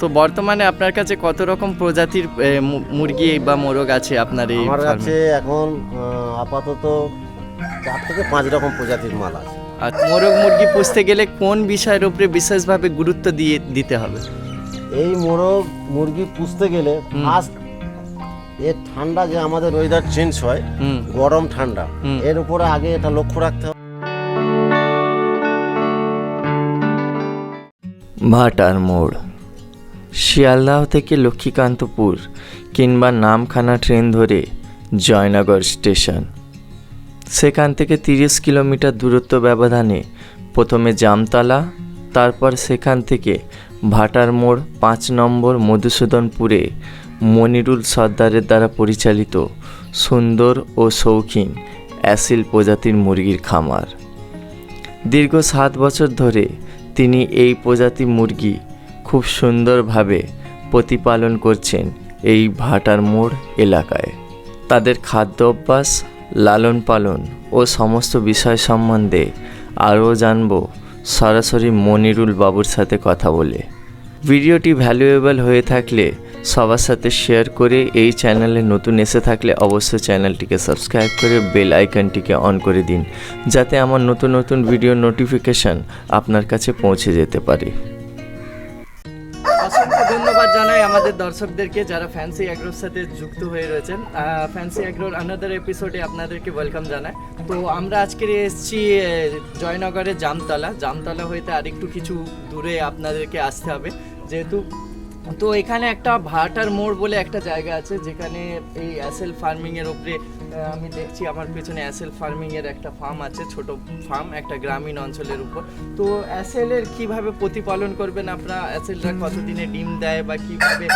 তো বর্তমানে আপনার কাছে কত রকম প্রজাতির মুরগি বা মোরগ আছে আপনার এই আমার? কাছে এখন আপাতত চার থেকে পাঁচ রকম প্রজাতির মাল আছে। আর মোরগ মুরগি পুষতে গেলে কোন বিষয়ের উপরে বিশেষভাবে গুরুত্ব দিয়ে দিতে হবে? এই মোরগ মুরগি পুষতে গেলে। ফার্স্ট এর ঠান্ডা যে আমাদের ওয়েদার চেঞ্জ হয় হুম। গরম ঠান্ডা এর উপরে আগে এটা লক্ষ্য রাখতে হবে। ভাটার মোড়। শিয়ালদাহ থেকে লক্ষ্মীকান্তপুর কিংবা নামখানা ট্রেন ধরে জয়নগর স্টেশন। সেখান থেকে তিরিশ কিলোমিটার দূরত্ব ব্যবধানে প্রথমে জামতলা, তারপর সেখান থেকে ভাটার মোড় পাঁচ নম্বর মধুসূদনপুরে মনিরুল সর্দারের দ্বারা পরিচালিত সুন্দর ও শৌখিন অ্যাসিল প্রজাতির মুরগির খামার। দীর্ঘ সাত বছর ধরে তিনি এই প্রজাতি মুরগি খুব সুন্দরভাবে প্রতিপালন করছেন এই ভাটার মোড় এলাকায়। তাদের খাদ্য অভ্যাস, লালন পালন ও সমস্ত বিষয় সম্বন্ধে আরও জানব সরাসরি মনিরুল বাবুর সাথে কথা বলে। ভিডিওটি ভ্যালুয়েবল হয়ে থাকলে সবার সাথে শেয়ার করে এই চ্যানেলে নতুন এসে থাকলে অবশ্যই চ্যানেলটিকে সাবস্ক্রাইব করে বেল আইকনটিকে অন করে দিন, যাতে আমার নতুন নতুন ভিডিও নোটিফিকেশন আপনার কাছে পৌঁছে যেতে পারে। অসংখ্য ধন্যবাদ জানাই আমাদের দর্শকদেরকে যারা ফ্যান্সি অ্যাগ্রোর সাথে যুক্ত হয়ে রয়েছেন। ফ্যান্সি অ্যাগ্রোর আনাদার এপিসোডে আপনাদেরকে ওয়েলকাম জানাই। তো আমরা আজকে এসেছি জয়নগরের জামতলা। জামতলা হইতে আরেকটু কিছু দূরে আপনাদেরকে আসতে হবে। যেহেতু তো এখানে একটা ভাটার মোড় বলে একটা জায়গা আছে, যেখানে এই অ্যাসেল ফার্মিং এর উপরে আমি দেখছি আমার পেছনে অ্যাসেল ফার্মিং এর একটা ফার্ম আছে, ছোট ফার্ম, একটা গ্রামীণ অঞ্চলের উপর। তো অ্যাসেলের কীভাবে প্রতিপালন করবেন আপনারা? অ্যাসেলরা কতদিনে ডিম দেয় বা কীভাবে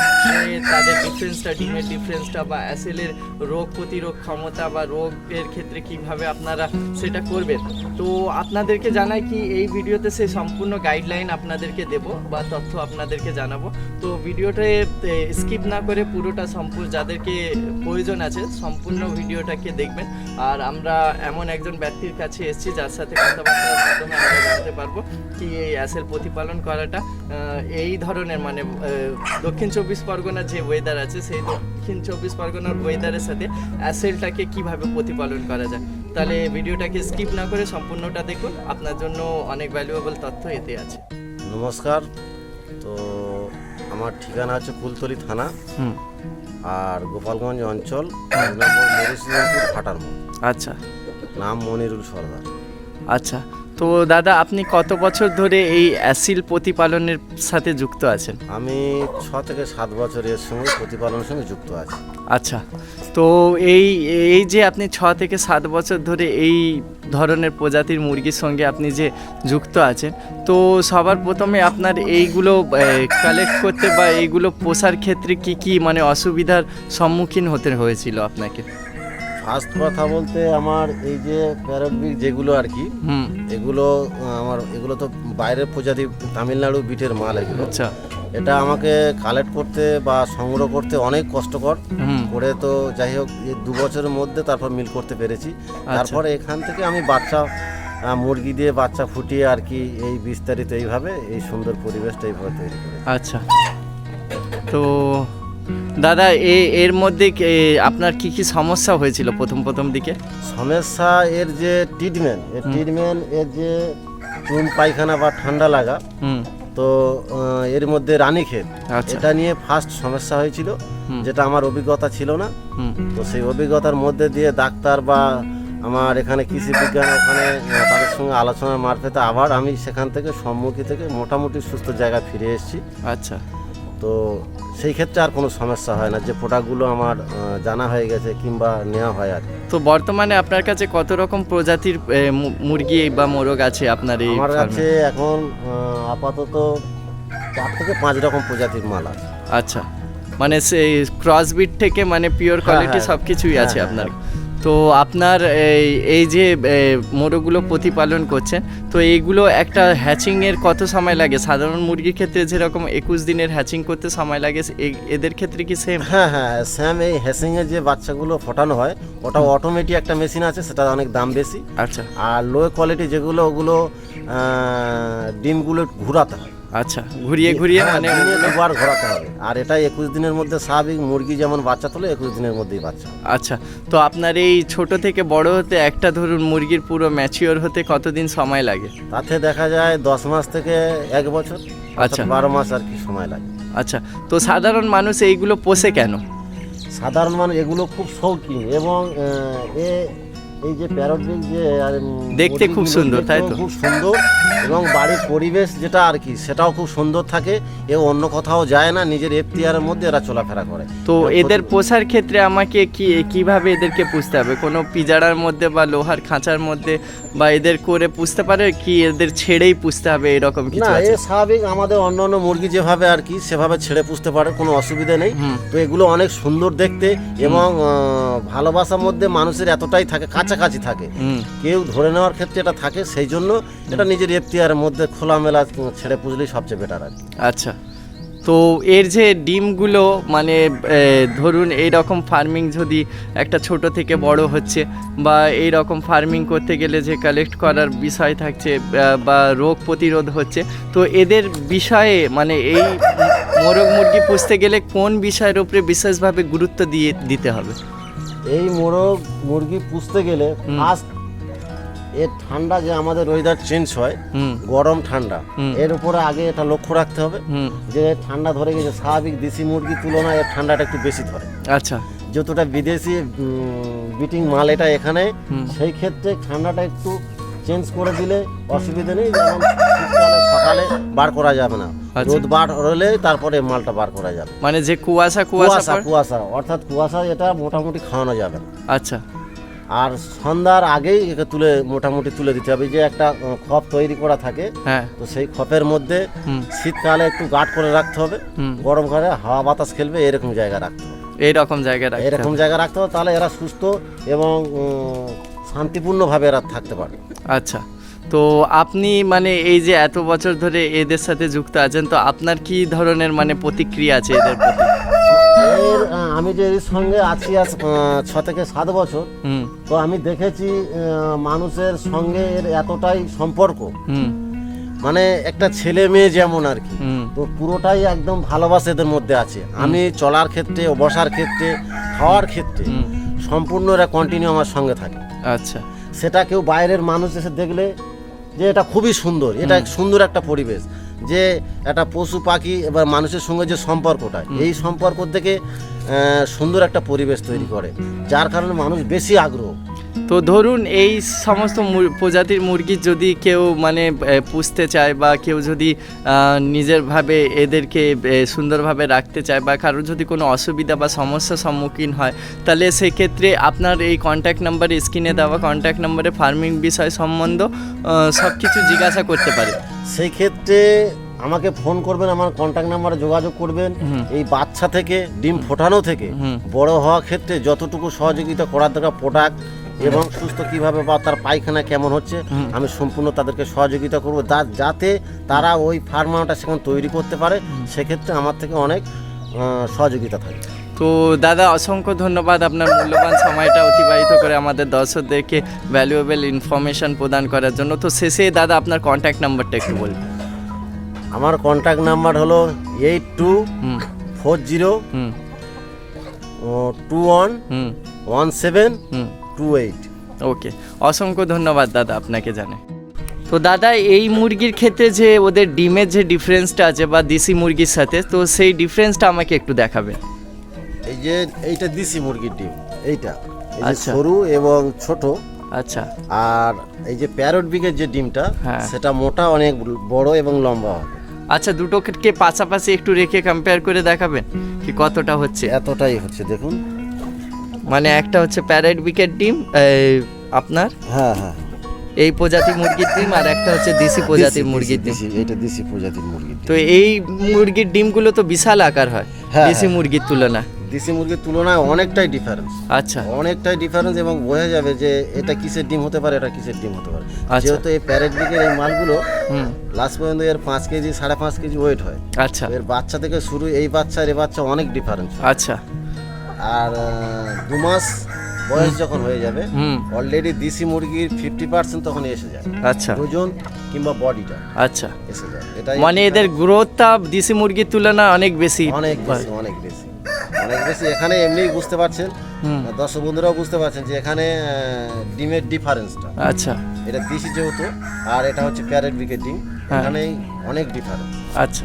তাদের ডিফারেন্সটা ডিমের ডিফারেন্সটা বা অ্যাসেলের রোগ প্রতিরোধ ক্ষমতা বা রোগের ক্ষেত্রে কীভাবে আপনারা সেটা করবেন? তো আপনাদেরকে জানাই কি এই ভিডিওতে সেই সম্পূর্ণ গাইডলাইন আপনাদেরকে দেব বা তথ্য আপনাদেরকে জানাব। তো ভিডিওটা স্কিপ না করে পুরোটা সম্পূর্ণ, যাদেরকে প্রয়োজন আছে, সম্পূর্ণ ভিডিওটাকে দেখবেন। আর আমরা এমন একজন ব্যক্তির কাছে এসেছি, যার সাথে কথাবার্তার মাধ্যমে আমরা জানতে পারব কি এই অ্যাসেল প্রতিপালন করাটা। এই ধরনের মানে দক্ষিণ চব্বিশ পরগনার যে ওয়েদার আছে, সেই দক্ষিণ চব্বিশ পরগনার ওয়েদারের সাথে অ্যাসেলটাকে কীভাবে প্রতিপালন করা যায়। তাহলে ভিডিওটাকে স্কিপ না করে সম্পূর্ণটা দেখুন। আপনার জন্য অনেক ভ্যালুয়েবল তথ্য এতে আছে। নমস্কার। তো আমার ঠিকানা আছে কুলতলি থানা। আর গোপালগঞ্জ অঞ্চল পাঁচ নম্বর মধুসূদনপুর ভাটার মোড়। আচ্ছা। নাম মনিরুল সর্দার। আচ্ছা। তো দাদা আপনি কত বছর ধরে এই অ্যাসিল প্রতিপালনের সাথে যুক্ত আছেন? আমি ছ থেকে সাত বছর এর সঙ্গে প্রতিপালনের সঙ্গে যুক্ত আছি। আচ্ছা তো এই এই যে আপনি ছ থেকে সাত বছর ধরে এই ধরনের প্রজাতির মুরগির সঙ্গে আপনি যে যুক্ত আছেন তো সবার প্রথমে আপনার এইগুলো কালেক্ট করতে বা এইগুলো পোষার ক্ষেত্রে কি কি মানে অসুবিধার সম্মুখীন হতে হয়েছিল আপনাকে? ফার্স্ট কথা বলতে আমার এই যে প্যারট যেগুলো আর কি হুম। এগুলো আমার এগুলো তো বাইরের প্রজাতি তামিলনাড়ু বিটের মাল এগুলো। আচ্ছা। এটা আমাকে কালেক্ট করতে বা সংগ্রহ করতে অনেক কষ্টকর। করে তো যাই হোক এই দু বছরের মধ্যে তারপর মিল করতে পেরেছি। তারপরে এখান থেকে আমি বাচ্চা মুরগি দিয়ে বাচ্চা ফুটিয়ে আর কি এই বিস্তারিত এইভাবে এই সুন্দর পরিবেশটা এইভাবে তৈরি করেছি। আচ্ছা। তো দাদা এ এর মধ্যে আপনার কি কি সমস্যা হয়েছিল প্রথম প্রথম দিকে? সমস্যা এর যে ট্রিটমেন্ট এর ট্রিটমেন্ট এর যে চুন পায়খানা বা ঠান্ডা লাগা হুম। তো এর মধ্যে রানীক্ষেত আচ্ছা। এটা নিয়ে ফার্স্ট সমস্যা হয়েছিল যেটা আমার অভিজ্ঞতা ছিল না। হুম। তো সেই অভিজ্ঞতার মধ্যে দিয়ে ডাক্তার বা আমার এখানে কৃষি বিজ্ঞান ওখানে তাদের সঙ্গে আলোচনার মারফতে আবার আমি সেখান থেকে সম্মুখী থেকে মোটামুটি সুস্থ জায়গায় ফিরে এসেছি। আচ্ছা। তো সেই ক্ষেত্রে আর কোনো সমস্যা হয় না। যে প্রোডাক্টগুলো আমার জানা হয়ে গেছে কিংবা নেওয়া হয় আর তো বর্তমানে আপনার কাছে কত রকম প্রজাতির মুরগি বা মোরগ আছে আপনার এই আমার কাছে এখন আপাতত চার থেকে পাঁচ রকম প্রজাতির মাল আছে। আচ্ছা। মানে সেই ক্রসবিট থেকে মানে পিওর হ্যাঁ, কোয়ালিটি হ্যাঁ। সব কিছুই আছে হ্যাঁ, আপনার? তো আপনার এই এই যে মোরগগুলো প্রতিপালন করছেন তো এইগুলো একটা হ্যাচিংয়ের কত সময় লাগে? সাধারণ মুরগির ক্ষেত্রে যেরকম একুশ দিনের হ্যাচিং করতে সময় লাগে এদের ক্ষেত্রে কি সেম হ্যাঁ হ্যাঁ স্যাম এই হ্যাসিংয়ের যে বাচ্চাগুলো ফোটানো হয় ওটা অটোমেটিক একটা মেশিন আছে সেটা অনেক দাম বেশি। আচ্ছা। আর লো কোয়ালিটি যেগুলো ওগুলো ডিমগুলো ঘুরাতে হয়। আচ্ছা ঘুরিয়ে ঘুরিয়ে হ্যাঁ, মানে দুবার ঘোরাতে হবে। আর এটা একুশ দিনের মধ্যে স্বাভাবিক মুরগি যেমন বাচ্চা তোলে একুশ দিনের মধ্যেই বাচ্চা। আচ্ছা তো আপনার এই ছোট থেকে বড় হতে একটা ধরুন মুরগির পুরো ম্যাচিওর হতে কতদিন সময় লাগে? তাতে দেখা যায় দশ মাস থেকে এক বছর। আচ্ছা। বারো মাস আর কি সময় লাগে। আচ্ছা তো সাধারণ মানুষ এইগুলো পোষে কেন? সাধারণ মানুষ এগুলো খুব শৌখিন এবং এ এই যে যে আর, দেখতে খুব সুন্দর, তাই তো? খুব সুন্দর এবং বাড়ির পরিবেশ যেটা আর কি সেটাও খুব সুন্দর থাকে। এ অন্য কোথাও যায় না নিজের এফতিয়ারের মধ্যে এরা চলাফেরা করে। তো এদের পোষার ক্ষেত্রে আমাকে কি কীভাবে এদেরকে পুষতে হবে? কোনো পিজাড়ার মধ্যে বা লোহার খাঁচার মধ্যে বা এদের করে পুষতে পারে কি এদের ছেড়েই পুষতে হবে এরকম কিছু না এ স্বাভাবিক আমাদের অন্য অন্য মুরগি যেভাবে আর কি সেভাবে ছেড়ে পুষতে পারে কোনো অসুবিধা নেই। তো এগুলো অনেক সুন্দর দেখতে এবং ভালোবাসার মধ্যে মানুষের এতটাই থাকে কাছাকাছি থাকে। কেউ ধরে নেওয়ার ক্ষেত্রে এটা থাকে সেই জন্য এটা নিজের এফতিয়ারের মধ্যে খোলামেলা ছেড়ে পুজলেই সবচেয়ে বেটার আর আচ্ছা। তো এর যে ডিমগুলো মানে ধরুন এই রকম ফার্মিং যদি একটা ছোট থেকে বড় হচ্ছে বা এই রকম ফার্মিং করতে গেলে যে কালেক্ট করার বিষয় থাকছে বা- বা রোগ প্রতিরোধ হচ্ছে তো এদের বিষয়ে মানে এই মোরগ মুরগি পুষতে গেলে কোন বিষয়ের উপরে বিশেষভাবে গুরুত্ব দিয়ে দিতে হবে? এই মোরগ মুরগি পুষতে গেলে ফার্স্ট এর ঠান্ডা যে আমাদের ওয়েদার চেঞ্জ হয় গরম ঠান্ডা এর উপরে আগে এটা লক্ষ্য রাখতে হবে যে ঠান্ডা ধরে গেছে স্বাভাবিক দেশি মুরগির তুলনায় এর ঠান্ডাটা একটু বেশি ধরে। আচ্ছা। যতটা বিদেশি বিটিং মাল এটা এখানে সেই ক্ষেত্রে ঠান্ডাটা একটু চেঞ্জ করে দিলে অসুবিধা নেই যেমন সকালে বার করা যাবে না। আচ্ছা। রোদ বার হলে তারপরে মালটা বার করা যাবে। মানে যে কুয়াশা কুয়াশা কুয়াশা অর্থাৎ কুয়াশা এটা মোটামুটি খাওয়ানো যাবে না। আচ্ছা। আর সন্ধ্যার আগেই একে তুলে মোটামুটি তুলে দিতে হবে। যে একটা খপ তৈরি করা থাকে হ্যাঁ। তো সেই খপের মধ্যে শীতকালে একটু গার্ড করে রাখতে হবে। গরমকালে হাওয়া বাতাস খেলবে এরকম জায়গা রাখতে হবে। এইরকম জায়গায় রাখতে এরকম জায়গা রাখতে হবে তাহলে এরা সুস্থ এবং শান্তিপূর্ণভাবে এরা থাকতে পারে আচ্ছা। তো আপনি মানে এই যে এত বছর ধরে এদের সাথে যুক্ত আছেন তো আপনার কি ধরনের মানে প্রতিক্রিয়া আছে এদের প্রতি? এর আহ, আমি যে এর সঙ্গে আছি আজ আহ, ছ থেকে সাত বছর হুম। তো আমি দেখেছি আহ, মানুষের সঙ্গে এর এতটাই সম্পর্ক। হুম। মানে একটা ছেলে মেয়ে যেমন আর কি হুম। তো পুরোটাই একদম ভালোবাসা এদের মধ্যে আছে। আমি চলার ক্ষেত্রে বসার ক্ষেত্রে খাওয়ার ক্ষেত্রে সম্পূর্ণ এরা কন্টিনিউ আমার সঙ্গে থাকে। আচ্ছা। সেটা কেউ বাইরের মানুষ এসে দেখলে যে এটা খুবই সুন্দর এটা সুন্দর একটা পরিবেশ যে একটা পশু পাখি এবার মানুষের সঙ্গে যে সম্পর্কটা এই সম্পর্ক থেকে সুন্দর একটা পরিবেশ তৈরি করে যার কারণে মানুষ বেশি আগ্রহ। তো ধরুন এই সমস্ত প্রজাতির মুরগি যদি কেউ মানে পুষতে চায় বা কেউ যদি নিজেরভাবে এদেরকে সুন্দরভাবে রাখতে চায় বা কারোর যদি কোনো অসুবিধা বা সমস্যার সম্মুখীন হয় তাহলে সেক্ষেত্রে আপনার এই কন্ট্যাক্ট নাম্বারে স্ক্রিনে দেওয়া কন্ট্যাক্ট নাম্বারে ফার্মিং বিষয় সম্বন্ধ সব কিছু জিজ্ঞাসা করতে পারে। সেই ক্ষেত্রে আমাকে ফোন করবেন আমার কন্ট্যাক্ট নাম্বারে যোগাযোগ করবেন। এই বাচ্চা থেকে ডিম ফোটানো থেকে। বড় হওয়ার ক্ষেত্রে যতটুকু সহযোগিতা করার দরকার প্রোডাক্ট এবং সুস্থ কীভাবে বা তার পায়খানা কেমন হচ্ছে আমি সম্পূর্ণ তাদেরকে সহযোগিতা করব। যাতে তারা ওই ফার্মাটা সেখানে তৈরি করতে পারে সেক্ষেত্রে আমার থেকে অনেক সহযোগিতা থাকে তো দাদা অসংখ্য ধন্যবাদ আপনার মূল্যবান সময়টা অতিবাহিত করে আমাদের দর্শকদেরকে ভ্যালুয়েবল ইনফরমেশন প্রদান করার জন্য। তো শেষে দাদা আপনার কন্ট্যাক্ট নাম্বারটা একটু বলবেন আমার কন্ট্যাক্ট নাম্বার হলো eight two four zero two one one seven hmm. Two eight. Okay অসংখ্য ধন্যবাদ দাদা আপনাকে জানে তো দাদা এই মুরগির ক্ষেত্রে যে ওদের ডিমের যে ডিফারেন্সটা আছে বা দেশি মুরগির সাথে তো সেই ডিফারেন্সটা আমাকে একটু দেখাবেন এই যে এইটা দিছি মুরগির ডিম এইটা। এই যে আচ্ছা। সরু এবং ছোট। আচ্ছা। আর এই যে প্যারট বিগের যে ডিমটা হ্যাঁ। সেটা মোটা অনেক বড় এবং লম্বা হবে। আচ্ছা দুটোকে পাশাপাশি একটু রেখে কম্পেয়ার করে দেখাবেন কি কতটা হচ্ছে? এতটাই হচ্ছে দেখুন। মানে একটা হচ্ছে প্যারেট উইকেট ডিম আপনার? হ্যাঁ হ্যাঁ এই প্রজাতি মুরগির ডিম আর একটা হচ্ছে দেশি প্রজাতির মুরগির ডিম এটা দেশি প্রজাতির মুরগির তো এই মুরগির ডিমগুলো তো বিশাল আকার হয় হ্যাঁ, দেশি মুরগির তুলনা। দেশি মুরগির তুলনায় অনেকটাই ডিফারেন্স আচ্ছা। অনেকটাই ডিফারেন্স এবং বোঝা যাবে যে এটা কিসের ডিম হতে পারে এটা কিসের ডিম হতে পারে। আচ্ছা। যেহেতু এই প্যারেট বিগের এই মালগুলো লাস্ট পর্যন্ত এর পাঁচ কেজি সাড়ে পাঁচ কেজি ওয়েট হয়। আচ্ছা। এর বাচ্চা থেকে শুরু এই বাচ্চা এই বাচ্চা অনেক ডিফারেন্স আচ্ছা। আর দু মাস বয়স যখন হয়ে যাবে হুম। অলরেডি দেশি মুরগির ফিফটি পার্সেন্ট তখন এসে যায়। আচ্ছা। ওজন কিংবা বডিটা আচ্ছা। এসে যায়। এটা মানে এদের গ্রোথটা দেশি মুরগির তুলনায় অনেক বেশি অনেক বেশি অনেক বেশি। অনেক বেশি। এখানে এমনিই বুঝতে পারছেন দর্শক বন্ধুরাও বুঝতে পারছেন যে এখানে ডিমের ডিফারেন্সটা আচ্ছা। এটা দেশি যেহেতু আর এটা হচ্ছে প্যারেট ব্রিকেট ডিম। এখানেই অনেক ডিফারেন্স আচ্ছা।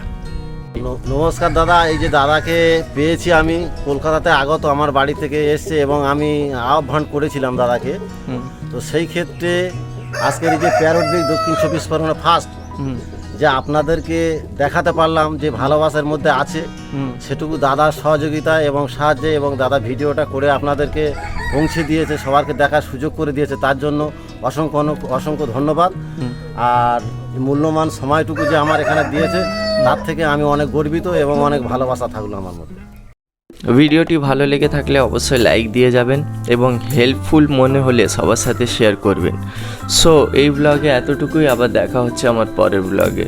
নমস্কার দাদা এই যে দাদাকে পেয়েছি আমি কলকাতাতে আগত আমার বাড়ি থেকে এসছে এবং আমি আহ্বান করেছিলাম দাদাকে। তো সেই ক্ষেত্রে আজকের এই যে প্যারট বিগ দক্ষিণ চব্বিশ পরগনা ফার্স্ট যে আপনাদেরকে দেখাতে পারলাম যে ভালোবাসার মধ্যে আছে সেটুকু দাদার সহযোগিতা এবং সাহায্যে এবং দাদা ভিডিওটা করে আপনাদেরকে পৌঁছে দিয়েছে সবারকে দেখার সুযোগ করে দিয়েছে তার জন্য অসংখ্য অসংখ্য ধন্যবাদ। আর এই মূল্যবান সময়টুকু যে আমার এখানে দিয়েছে তার থেকে আমি অনেক গর্বিত এবং অনেক ভালোবাসা থাকল আমার মধ্যে। ভিডিওটি ভালো লেগে থাকলে অবশ্যই লাইক দিয়ে যাবেন এবং হেল্পফুল মনে হলে সবার সাথে শেয়ার করবেন। সো এই ব্লগে এতটুকুই, আবার দেখা হচ্ছে আমার পরের ব্লগে